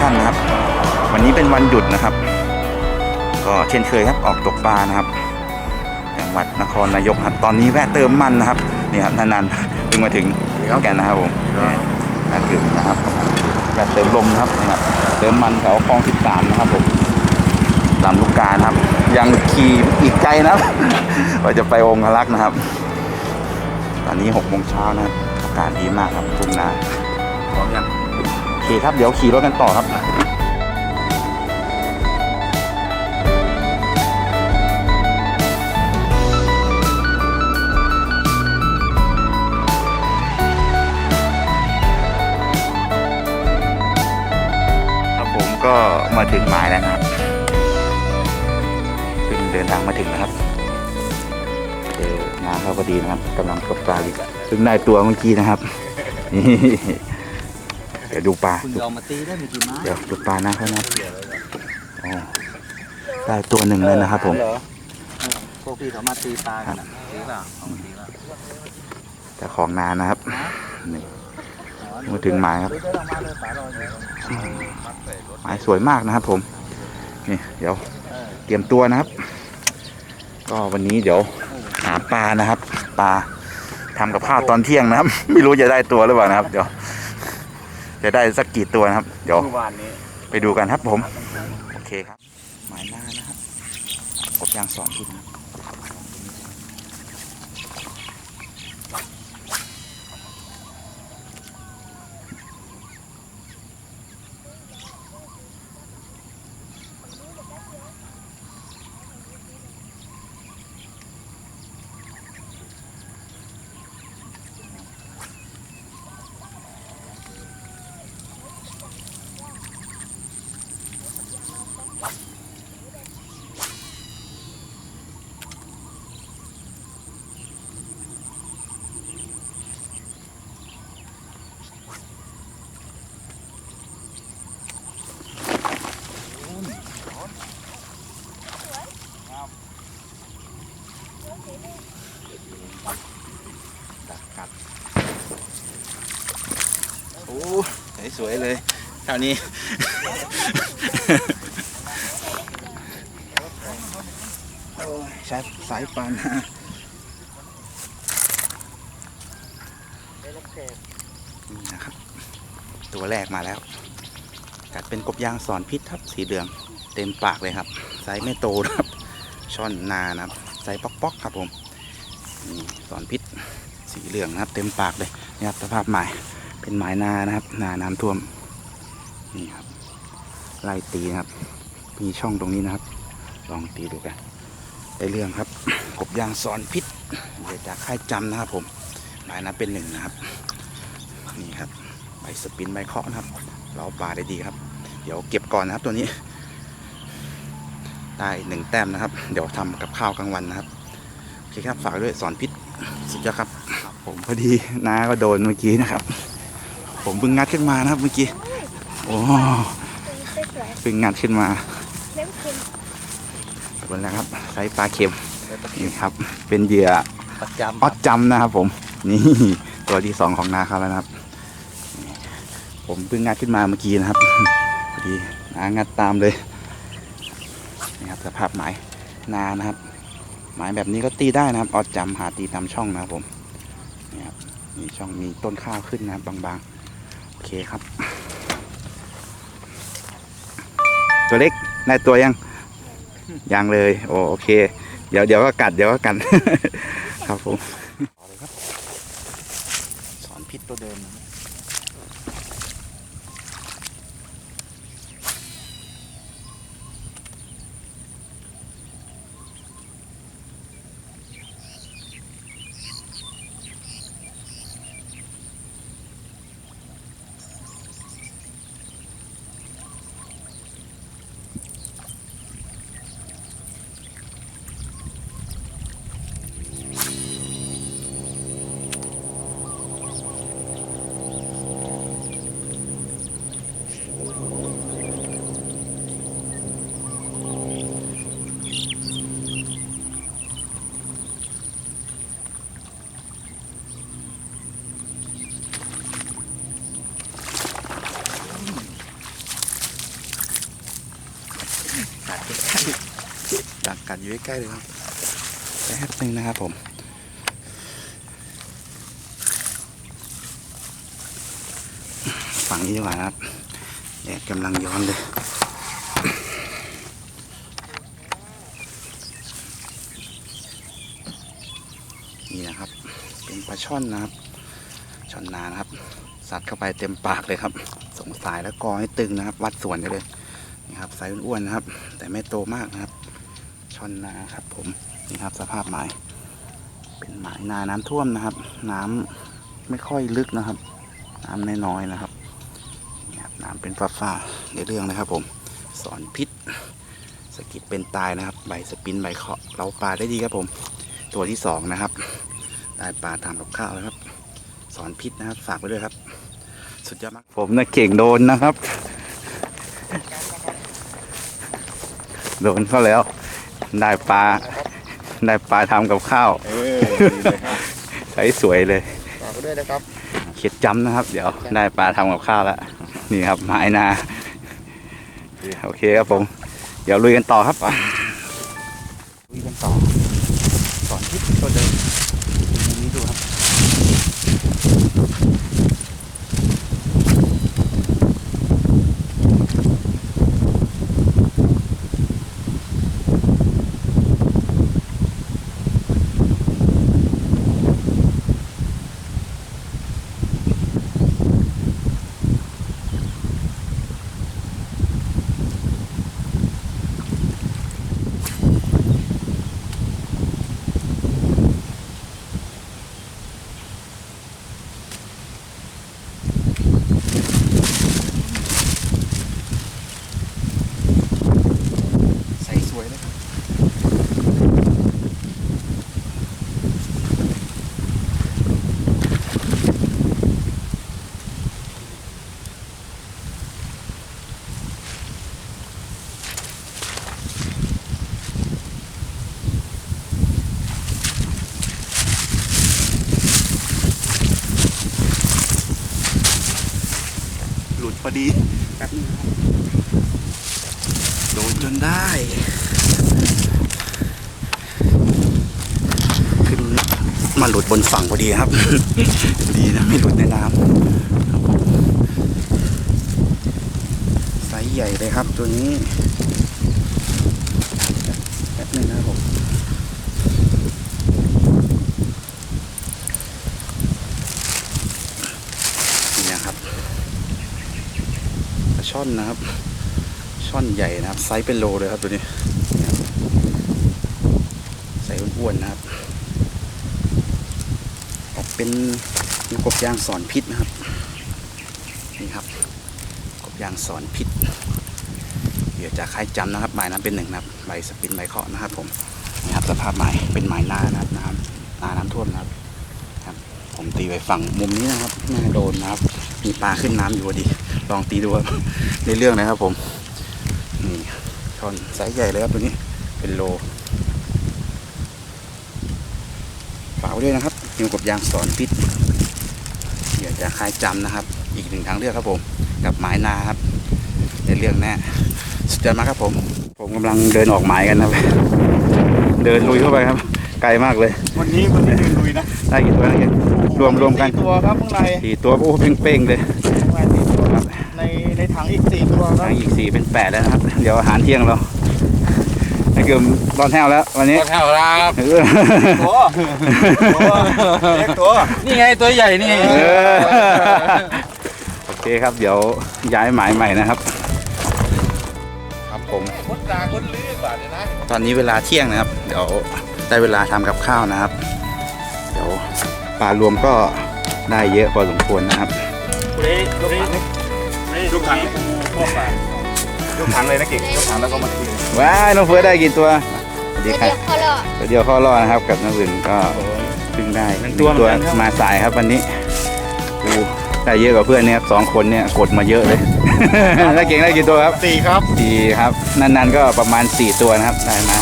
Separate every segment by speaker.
Speaker 1: ท่านนะครับ วันนี้เป็นวันหยุดนะครับ ก็เช่นเคยครับออกตกปลานะครับจังหวัดนครนายกครับ ตอนนี้แวะเติมมันนะครับนี่ครับนานๆเพิ่งมาถึงแกันนะครับผมแวะถึงนะครับแวะเติมลมนะครับนี่ครับเติมมันแถวคลอง 13 นะครับผมลำลูกกาครับ ยังขี่อีกไกลนะครับว่าจะไปองค์ลักษ์นะครับ ตอนนี้6โมงเช้านะครับอากาศดีมากครับทุ่งนาพร้อมยัง คครับ เดี๋ยวขี่รถกันต่อครับ ครับผมก็มาถึงหมายแล้วนะครับเพิ่งเดินทางมาถึงนะครับเจองานเขาก็ดีนะครับกำลังตกปลาอยู่เพิ่งได้ตัวเมื่อกี้นะครับ นี่ เดี๋ยวดูปลา
Speaker 2: คุณยอมมาตีได้มีกี่ไม้
Speaker 1: เดี๋ยวดูปลานะเขานะอ๋อได้ตัวหนึ่งเลยนะครับ ผม
Speaker 2: เหรอเออพวกพี่เขามาตีปลากันอะตีเปล่าของตีเปล่า
Speaker 1: แต่ของนานนะครับนี่มาถึงหมายครับ
Speaker 2: เดี๋ยวเรามาเลยปลาเราอยู่
Speaker 1: หมายสวยมากนะครับ ผมนี่เดี๋ยว
Speaker 2: เออ
Speaker 1: เตรียมตัวนะครับ ก็วันนี้เดี๋ยวหาปลานะครับปลาทำกับข้าวตอนเที่ยงนะครับ ไม่รู้จะได้ตัวหรือเปล่านะครับ เดี๋ยว จะได้สักกี่ตัวนะครับ เดี๋ยว
Speaker 2: เมื่อวานนี้
Speaker 1: ไปดูกันครับผม โอเคครับ หมายหน้านะครับ กบยางสองชิ้นนะ อ้สวยๆเลยเท่านี้ โอ้ยใช้สายปานนี่นะครับ ตัวแรกมาแล้ว กัดเป็นกบยางสอนพิษครับ สีเหลือง เต็มปากเลยครับไซส์ไม่โตนะครับ ช่อนนานะครับไซส์ป๊อกๆครับผมสอนพิษสีเหลืองนะครับ เต็มปากเลยนี่ครับสภาพใหมาย เป็นหมายนานะครับ นาน้ำท่วม นี่ครับ ไล่ตีนะครับ มีช่องตรงนี้นะครับ ลองตีดูกันได้เรื่องครับ กบยางสอนพิษเดี๋ยวจากค่ายจำนะครับผม หมายนั้นเป็นหนึ่งนะครับ นี่ครับ ใบสปินใบเคาะนะครับ เราปลาได้ดีครับ เดี๋ยวเก็บก่อนนะครับตัวนี้ ได้หนึ่งแต้มนะครับ เดี๋ยวทำกับข้าวกลางวันนะครับโอเคครับฝากด้วยสอนพิษสุดยอดครับ ผมพอดีน้าก็โดนเมื่อกี้นะครับ ผมเพิ่งงัดขึ้นมานะครับเมื่อกี้ โอ้
Speaker 3: สวย
Speaker 1: เพิ่งงัดขึ้นมา
Speaker 3: ๆเล่มเค็ม
Speaker 1: ขอบคุณนะครับไซส์ปลาเค็มนี่ครับ เป็นเหยื่อ
Speaker 2: ประจำ
Speaker 1: ออดจำนะครับ ผม นี่ตัวที่สองของนาเขาแล้วนะครับนี่ผมเพิ่งงัดขึ้นมาเมื่อกี้นะครับพอดีนางัดตามเลยนี่ครับสภาพหมายนานะครับ หมายแบบนี้ก็ตีได้นะครับ ออดจำหาตีตามช่องนะครับผมนี่ครับมีช่องมีต้นข้าวขึ้นนะครับบางๆโอเคครับ ตัวเล็กได้ตัวยัง ยังเลย โอโอเค เดี๋ยวเดี๋ยวก็กัด เดี๋ยวก็กัด ครับผมต่อเลยครับ สอนพิษตัวเดิมนะ อยู่ใกล้ๆเลยครับแป๊บนึงนะครับผมฝั่งนี้ดีกว่านะครับแดดกำลังย้อนเลยนี่นะครับ เป็นปลาช่อนนะครับช่อนนานะครับ สัดเข้าไปเต็มปากเลยครับ สงสายแล้วกอให้ตึงนะครับ วัดส่วนกันเลย นี่ครับไซส์อ้วนๆนะครับ แต่ไม่โตมากนะครับชอนนาครับ ผมนี่ครับสภาพหมาย เป็นหมายนาน้ำท่วมนะครับ น้ำไม่ค่อยลึกนะครับ น้ำน้อยๆนะครับนี่ครับน้ำเป็นฟ้าๆในเรื่องนะครับ ผมสอนพิษสกิดเป็นตายนะครับ ใบสปินใบเคาะเราปลาได้ดีครับผม ตัวที่สองนะครับได้ปลาทำกับข้าวแล้วครับ สอนพิษนะครับฝากไว้ด้วยครับ สุดยอดมากผมนะเก่งโดนนะครับ โดนเข้าแล้ว ได้ปลาได้ปลาทำกับข้าว
Speaker 2: เออดีเลยครับ
Speaker 1: ใช้สวยเลย
Speaker 2: ฝากไว้ด้วยนะครับ
Speaker 1: เขียดจำนะครับ เดี๋ยวได้ปลาทำกับข้าวแล้วนี่ครับหมายนาโอเคครับผม เดี๋ยวลุยกันต่อครับลุยกันต่อ สอนพิษตัวเดิมมุมนี้ดูครับ ใส่สวยเลยครับ หลุดพอดีแป๊บนึงนะครับโดนจนได้ ขึ้นมาหลุดบนฝั่งพอดีครับ ดีนะไม่หลุดในน้ำไซส์ใหญ่เลยครับตัวนี้แป๊บนึงนะครับผมนี่นะครับปลาช่อนนะครับ ช่อนใหญ่นะครับ ไซส์เป็นโลเลยครับตัวนี้นี่อ้วนๆนะครับ ออกเป็นกบยางสอนพิษนะครับ นี่ครับ กบยางสอนพิษเดี๋ยวจะคล้ายจำนะครับหมายน้ำเป็นหนึ่งนะครับใบสปินใบเคาะนะครับผมนี่ครับสภาพหมายเป็นหมายนานะครับน้ำนาน้ำท่วมนะครับครับ ผมตีไปฝั่งมุมนี้นะครับน่าโดนนะครับ มีปลาขึ้นน้ำอยู่พอดี ลองตีดูครับในเรื่องนะครับผม ช่อนไซส์ใหญ่เลยครับตัวนี้เป็นโลฝากไว้ด้วยนะครับทีมกบยางสอนพิษเดี๋ยวจะคลายจำนะครับ อีกหนึ่งทางเลือกครับผม กับหมายนาครับในเรื่องแน่สุดยอดมากครับผม ผมกำลังเดินออกหมายกันนะครับ เดินลุยเข้าไปครับ ไกลมากเลย
Speaker 2: วันนี้วันนี้ลุยนะ
Speaker 1: ได้กี่ตัวนะเกศรวมรวมกัน
Speaker 2: สี่ตัวครับข้างใน
Speaker 1: สี่ตัวโอ้เป้งๆเลย ทา
Speaker 2: รับ
Speaker 1: งอีกสี่เป็นแปดแล้วนะครับ เดี๋ยวอาหารเที่ยงเราไอ้เกิมตอนแห้วแล้ว วันนี้
Speaker 4: แถวครับ
Speaker 1: เออ
Speaker 2: ตัวตัวเล็กตัว
Speaker 4: นี่ไงตัวใหญ่นี่
Speaker 1: เออโอเคครับเดี๋ยวย้ายหมายใหม่นะครับ ครับผม
Speaker 4: คนตาคนลื้อกว่าเนี่ยนะ
Speaker 1: ตอนนี้เวลาเที่ยงนะครับ เดี๋ยวได้เวลาทำกับข้าวนะครับ เดี๋ยวปลารวมก็ได้เยอะพอสมควรนะครับ
Speaker 2: ลูกถัง ลูกถังพวกปลาลูกถังเลยนะเก่งลูกถังแล้วก็มาทีเลย
Speaker 1: ว้ายน้องเฟิร์สได้กี่ตัวสวัสดี
Speaker 3: เดี๋ยว
Speaker 1: ครับ
Speaker 3: พอแล้ว
Speaker 1: ตัวเดียวข้อรอดนะครับ กับน้องอื่นก็เพิ่งได้หนึ่งตัวมาสายครับวันนี้ดูได้เยอะกว่าเพื่อนเนี่ยครับสองคนเนี่ยกดมาเยอะเลย ได้เก่งได้กี่ตัวครับ
Speaker 2: สี่ครับ
Speaker 1: สี่ครับนานๆก็ประมาณสี่ตัวนะครับได้มา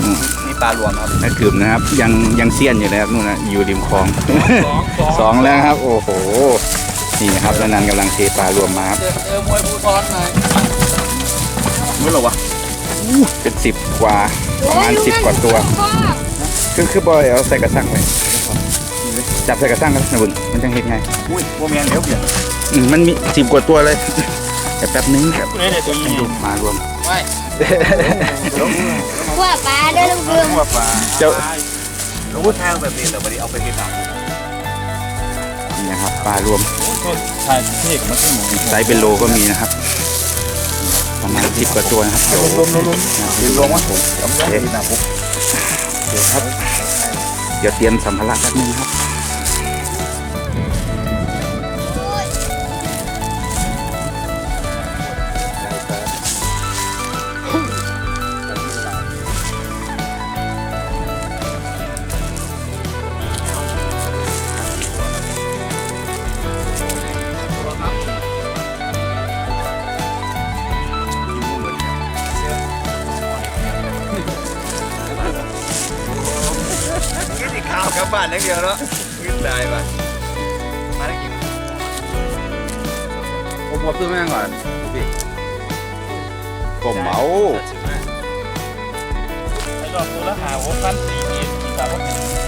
Speaker 1: อืม
Speaker 2: นี่ปลารวมครับ
Speaker 1: นักกึ่มนะครับยังยังเซียนอยู่เลยครับนู่นนะอยู่ริมคลอง
Speaker 4: สองสอง
Speaker 1: สองแล้วครับ โอ้โห นี่ครับแล้วนันกำลังเทปลารวมมาครับ
Speaker 4: เจอเออมวยภูทรหน่อย
Speaker 2: ไม่หรอวะ
Speaker 4: ม
Speaker 1: เป็นสิบกว่าประมาณสิบกว่าตัว คือคือบอยเอาใส่กระสังเลยจับใส่กระสังกันนะบุญมันจะเห็นไง
Speaker 2: อุ้ยพวกแมนเดี๋ยวเปลี่ยน
Speaker 1: อืมมันมีสิบกว่าตัวเลยแต่แป๊บนึงครับ
Speaker 2: นี่เนี่ยตัวนี้
Speaker 1: ดูมารวม
Speaker 3: ว่าปลาด้วยลูกเรือ
Speaker 2: หัวปลา
Speaker 1: เจ้า
Speaker 2: รู้ทางแบบนี้แต่วันนี้เอาไปกินต่าง
Speaker 1: นี่นะครับปลารวม
Speaker 2: ถ่ายเทกมันขึ้นหมู
Speaker 1: ไซส์เป็นโลก็มีนะครับ ประมาณสิบกว่าตัวนะครับเดี๋ยว
Speaker 2: รวมรวมรวม
Speaker 1: นะ
Speaker 2: รวมรวมวะผมจำได้นะผม
Speaker 1: เดี๋ยวครับ เดี๋ยวเตรียมสัมภาระแป๊บนึงครับ
Speaker 2: บ้านอย่งเดียวเนาะขึ้นได้ปะมาได้กิน
Speaker 4: ผมบอกซื้อแม่งก่อน
Speaker 1: กลมเมา
Speaker 2: ไอ้ดอกตัวละหาหกพันสี่ปีกี่บาทวะ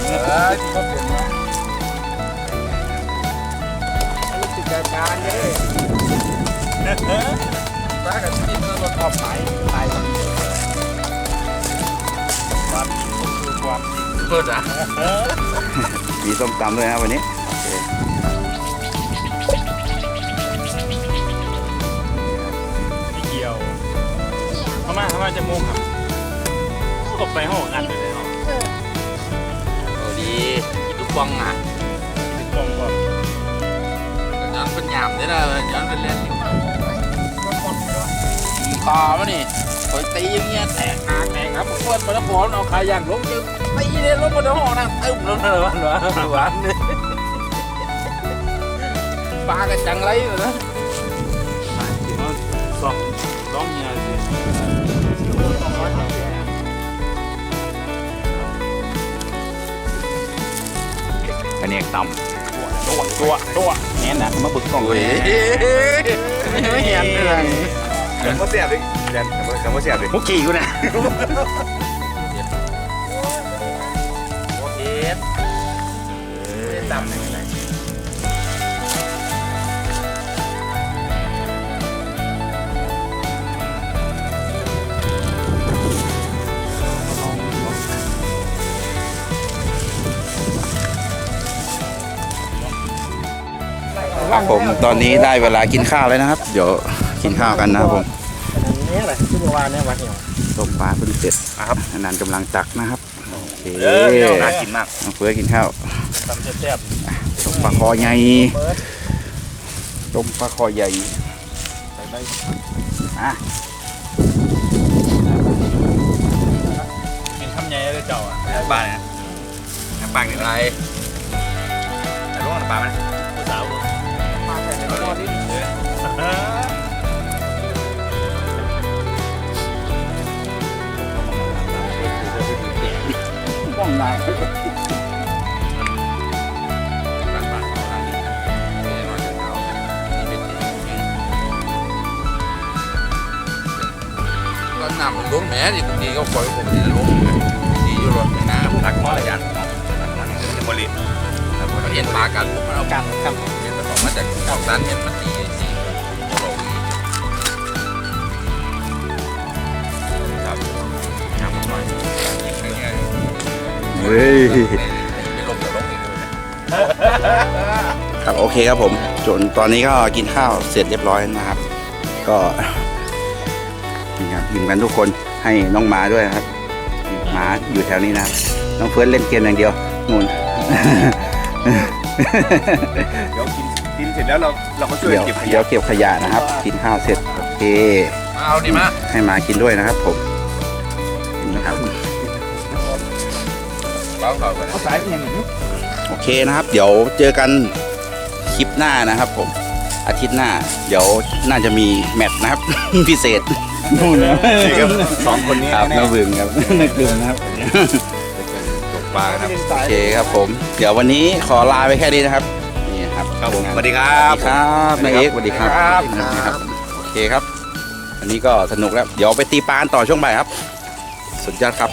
Speaker 4: เออที่เขาเปลี่ยนมารู้สึกอาการเลยป้ากับที่มันรถขอบไปไป
Speaker 2: ความจริงคือความจริง
Speaker 4: เปิดอะ
Speaker 1: มีส้มตำด้วยนะวันนี้โอเค
Speaker 2: ไม่เกี่ยวเข้ามาเข้ามาจะมุงครับตกไปห้องอัดไปเลยเนาะ
Speaker 4: โอ้ดีกินทุกวังอะ
Speaker 2: ติดกล้องก่อน
Speaker 4: ย้อนเป็นหยามได้เลยย้อนเป็นเล่นขี่คอมานี่คอยตีอย่างเงี้ยแตกหางแตกครับเพื่อนมาแล้วพร้อมเอาขาย่างลงจึ งตีเนี่ยลงมาในห้องนั่งตึ้มลงเลยวันวะวันนี่ปลากันจังไรอยู่นะ
Speaker 2: สองร้องเฮียสิ
Speaker 1: อันนี้ตำตัวตัวตัวแน่นนะมาบึกกล่อง
Speaker 4: โอ้ยไม่เห็นเลย
Speaker 2: เดี๋ยวมาเสียบดิเดี๋ยวเดี๋ยวมาเสียบดิ
Speaker 1: มุกขี่กูนะ
Speaker 4: อเคไม่ได้ตำเลย
Speaker 1: ครับผมตอนนี้ได้เวลากินข้าวแล้วนะครับ เดี๋ยวกินข้าวกันนะครับผม
Speaker 2: นี่แหละที่เมื่อวานเนี่ยวันนี้
Speaker 1: ต้มปลาเพิ่งเสร็จนะครับอันนั้นกำลังตักนะครับ โอเค
Speaker 2: เออน่ากินมาก
Speaker 1: น้องเฟือกินข้าว
Speaker 2: ตำแซ่บ
Speaker 1: ต้มปลาคอใหญ่ต้มปลาคอใหญ่อะ
Speaker 2: กินทำไงเลยเจ้าอะปลาเนี่ยปลาเนี่ย
Speaker 4: ไร
Speaker 2: แต่รู้ว่าปลาไหมผู้สาวปลาใส่ในก้อน นี่
Speaker 1: ป้องได้
Speaker 4: ก็นำมันล้มแหมดิดีก็ปล่อยผมดีล้มดีอยู่รอกนะ
Speaker 2: รักมอระยันรักจะบริ
Speaker 4: เห็นปากันมันเอากันครับเห็นมันออกมาจากออกนั้นเห็นมันตี
Speaker 1: เฮ้ย
Speaker 4: ไม่ลงจะลงอีกเลย
Speaker 1: ครับโอเคครับผมจนตอนนี้ก็กินข้าวเสร็จเรียบร้อยนะครับ ก็นี่ครับกินกันทุกคนให้น้องหมาด้วยนะครับหมาอยู่แถวนี้นะครับน้องเฟิร์สเล่นเกมอย่างเดียวนู่น
Speaker 2: เดี๋ยวกินกินเสร็จแล้วเราเราก็ช่วย
Speaker 1: เดี๋ยว
Speaker 2: เก็บข
Speaker 1: เดี๋ย
Speaker 2: ยะ
Speaker 1: วเก็บขยะนะครับ กินข้าวเสร็จโอเค
Speaker 4: มาเอาดิมา
Speaker 1: ให้หมากินด้วยนะครับผมกินนะครับ
Speaker 4: เบาเขาไป
Speaker 2: เขาสายเป็นยังไง
Speaker 1: โอเคนะครับ เดี๋ยวเจอกันคลิปหน้านะครับ ผม อาทิตย์หน้า เดี๋ยวน่าจะมีแมตช์นะครับ พิเศษนู่นนะ
Speaker 2: นี่ครับสองคนนี้
Speaker 1: ครับ
Speaker 2: แน่
Speaker 1: น้าบึงครับนักดึงนะครับ
Speaker 2: ตกปลาครับ
Speaker 1: โอเคครับผม เดี๋ยววันนี้ขอลาไปแค่นี้นะครับนี่ครับ
Speaker 2: ครับผมสวัสดีครั
Speaker 1: สวั
Speaker 2: บ
Speaker 1: สดีครับนายเอกสวัสดีครับ
Speaker 2: ครับ
Speaker 1: นะครับโอเคครับบอันนี้ก็สนุกแล้ว เดี๋ยวไปตีปลากันต่อช่วงบ่ายครับ สุดยอดครับ